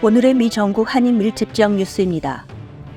오늘의 미 전국 한인 밀집 지역 뉴스입니다.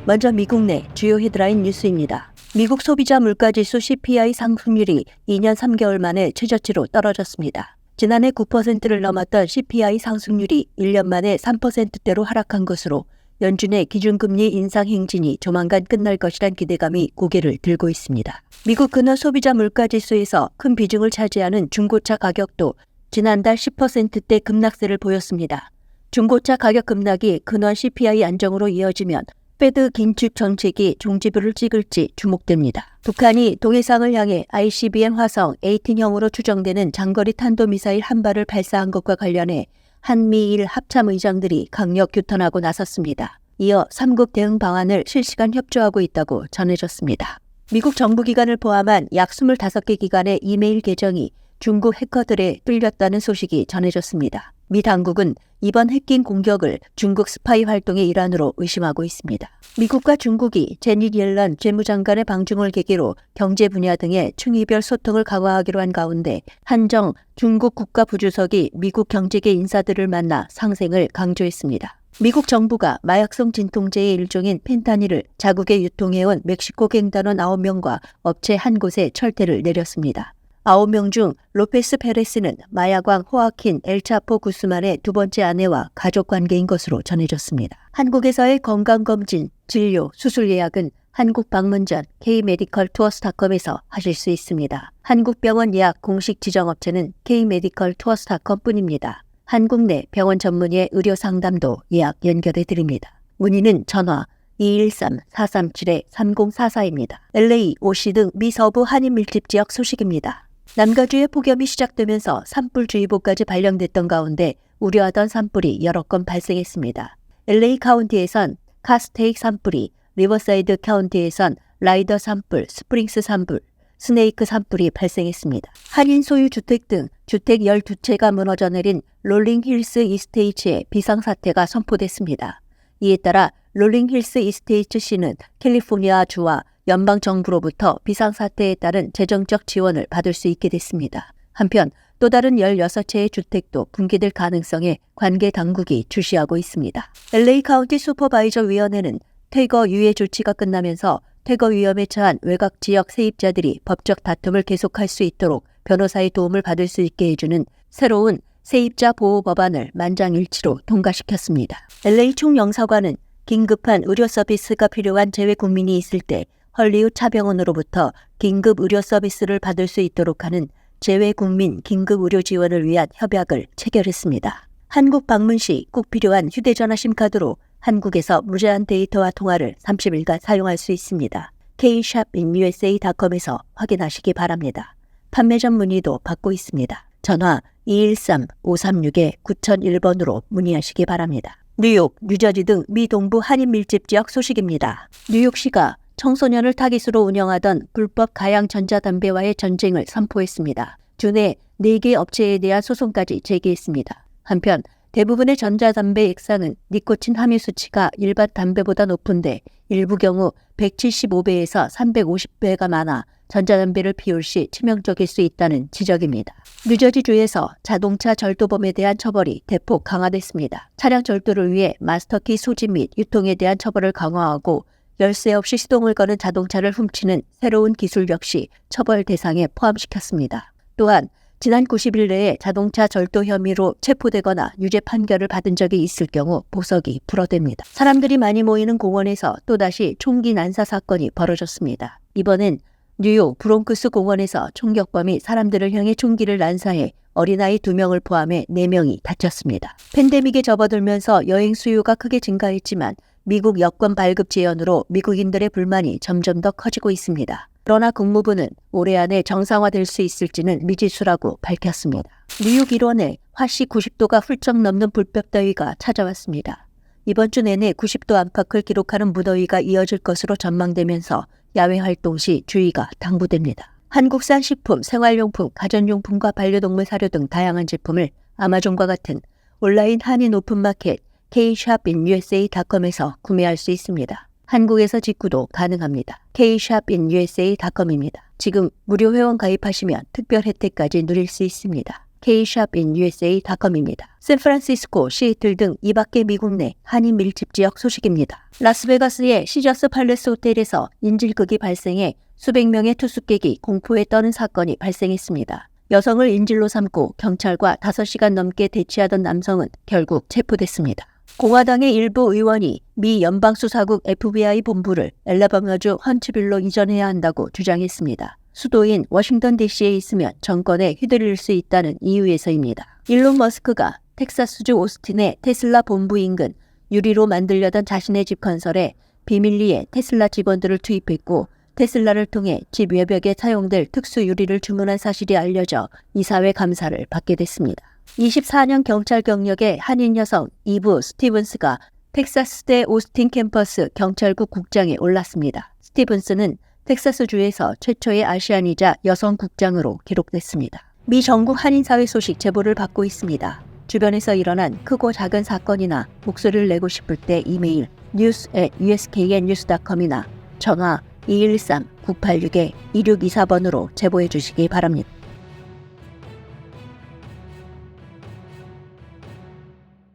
먼저 미국 내 주요 헤드라인 뉴스입니다. 미국 소비자 물가지수 CPI 상승률이 2년 3개월 만에 최저치로 떨어졌습니다. 지난해 9%를 넘었던 CPI 상승률이 1년 만에 3%대로 하락한 것으로 연준의 기준금리 인상 행진이 조만간 끝날 것이란 기대감이 고개를 들고 있습니다. 미국 근원 소비자 물가지수에서 큰 비중을 차지하는 중고차 가격도 지난달 10%대 급락세를 보였습니다. 중고차 가격 급락이 근원 CPI 안정으로 이어지면 페드 긴축 정책이 종지부를 찍을지 주목됩니다. 북한이 동해상을 향해 ICBM 화성 18형으로 추정되는 장거리 탄도미사일 한 발을 발사한 것과 관련해 한미일 합참의장들이 강력 규탄하고 나섰습니다. 이어 3국 대응 방안을 실시간 협조하고 있다고 전해졌습니다. 미국 정부 기관을 포함한 약 25개 기관의 이메일 계정이 중국 해커들에 뚫렸다는 소식이 전해졌습니다. 미 당국은 이번 해킹 공격을 중국 스파이 활동의 일환으로 의심하고 있습니다. 미국과 중국이 제닛 옐런 재무장관의 방중을 계기로 경제 분야 등의 충이별 소통을 강화하기로 한 가운데 한정 중국 국가부주석이 미국 경제계 인사들을 만나 상생을 강조했습니다. 미국 정부가 마약성 진통제의 일종인 펜타닐을 자국에 유통해온 멕시코 갱단원 9명과 업체 한 곳에 철퇴를 내렸습니다. 9명 중 로페스 페레스는 마야광 호아킨 엘차포 구스만의 두 번째 아내와 가족 관계인 것으로 전해졌습니다. 한국에서의 건강검진, 진료, 수술 예약은 한국 방문 전 K-메디컬 투어스닷컴에서 하실 수 있습니다. 한국병원 예약 공식 지정업체는 K-메디컬 투어스닷컴 뿐입니다. 한국 내 병원 전문의 의료 상담도 예약 연결해 드립니다. 문의는 전화 213-437-3044입니다. LA, 오시 등미 서부 한인 밀집 지역 소식입니다. 남가주의 폭염이 시작되면서 산불주의보까지 발령됐던 가운데 우려하던 산불이 여러 건 발생했습니다. LA 카운티에선 카스테이크 산불이, 리버사이드 카운티에선 라이더 산불, 스프링스 산불, 스네이크 산불이 발생했습니다. 한인 소유 주택 등 주택 12채가 무너져 내린 롤링힐스 이스테이츠의 비상사태가 선포됐습니다. 이에 따라 롤링힐스 이스테이츠 시는 캘리포니아 주와 연방 정부로부터 비상사태에 따른 재정적 지원을 받을 수 있게 됐습니다. 한편 또 다른 16채의 주택도 붕괴될 가능성에 관계 당국이 주시하고 있습니다. LA 카운티 슈퍼바이저 위원회는 퇴거 유예 조치가 끝나면서 퇴거 위험에 처한 외곽 지역 세입자들이 법적 다툼을 계속할 수 있도록 변호사의 도움을 받을 수 있게 해주는 새로운 세입자 보호 법안을 만장일치로 통과시켰습니다. LA 총영사관은 긴급한 의료 서비스가 필요한 재외 국민이 있을 때 헐리우드 차병원으로부터 긴급 의료 서비스를 받을 수 있도록 하는 재외 국민 긴급 의료 지원을 위한 협약을 체결했습니다. 한국 방문 시 꼭 필요한 휴대전화 심카드로 한국에서 무제한 데이터와 통화를 30일간 사용할 수 있습니다. kshopinUSA.com에서 확인하시기 바랍니다. 판매 전 문의도 받고 있습니다. 전화 213-536-9001번으로 문의하시기 바랍니다. 뉴욕, 뉴저지 등 미 동부 한인 밀집 지역 소식입니다. 뉴욕시가 청소년을 타깃으로 운영하던 불법 가양 전자담배와의 전쟁을 선포했습니다. 주내 4개 업체에 대한 소송까지 제기했습니다. 한편 대부분의 전자담배 액상은 니코틴 함유 수치가 일반 담배보다 높은데 일부 경우 175배에서 350배가 많아 전자담배를 피울 시 치명적일 수 있다는 지적입니다. 뉴저지주에서 자동차 절도범에 대한 처벌이 대폭 강화됐습니다. 차량 절도를 위해 마스터키 소지 및 유통에 대한 처벌을 강화하고 열쇠 없이 시동을 거는 자동차를 훔치는 새로운 기술 역시 처벌 대상에 포함시켰습니다. 또한 지난 90일 내에 자동차 절도 혐의로 체포되거나 유죄 판결을 받은 적이 있을 경우 보석이 불어댑니다. 사람들이 많이 모이는 공원에서 또다시 총기 난사 사건이 벌어졌습니다. 이번엔 뉴욕 브롱크스 공원에서 총격범이 사람들을 향해 총기를 난사해 어린아이 2명을 포함해 4명이 다쳤습니다. 팬데믹에 접어들면서 여행 수요가 크게 증가했지만 미국 여권 발급 제연으로 미국인들의 불만이 점점 더 커지고 있습니다. 그러나 국무부는 올해 안에 정상화될 수 있을지는 미지수라고 밝혔습니다. 뉴욕 일원에 화씨 90도가 훌쩍 넘는 불볕 더위가 찾아왔습니다. 이번 주 내내 90도 안팎을 기록하는 무더위가 이어질 것으로 전망되면서 야외 활동 시 주의가 당부됩니다. 한국산 식품, 생활용품, 가전용품과 반려동물 사료 등 다양한 제품을 아마존과 같은 온라인 한인 오픈마켓 kshopinUSA.com에서 구매할 수 있습니다. 한국에서 직구도 가능합니다. kshopinUSA.com입니다. 지금 무료 회원 가입하시면 특별 혜택까지 누릴 수 있습니다. kshopinUSA.com입니다. 샌프란시스코, 시애틀 등 이밖의 미국 내 한인 밀집 지역 소식입니다. 라스베가스의 시저스 팔레스 호텔에서 인질극이 발생해 수백 명의 투숙객이 공포에 떠는 사건이 발생했습니다. 여성을 인질로 삼고 경찰과 5시간 넘게 대치하던 남성은 결국 체포됐습니다. 공화당의 일부 의원이 미 연방수사국 FBI 본부를 엘라바마주 헌츠빌로 이전해야 한다고 주장했습니다. 수도인 워싱턴 DC에 있으면 정권에 휘둘릴 수 있다는 이유에서입니다. 일론 머스크가 텍사스주 오스틴의 테슬라 본부 인근 유리로 만들려던 자신의 집 건설에 비밀리에 테슬라 직원들을 투입했고 테슬라를 통해 집 외벽에 사용될 특수 유리를 주문한 사실이 알려져 이사회 감사를 받게 됐습니다. 24년 경찰 경력의 한인 여성 이브 스티븐스가 텍사스대 오스틴 캠퍼스 경찰국 국장에 올랐습니다. 스티븐스는 텍사스주에서 최초의 아시안이자 여성 국장으로 기록됐습니다. 미 전국 한인사회 소식 제보를 받고 있습니다. 주변에서 일어난 크고 작은 사건이나 목소리를 내고 싶을 때 이메일 news at usknnews.com이나 전화 213-986-2624번으로 제보해 주시기 바랍니다.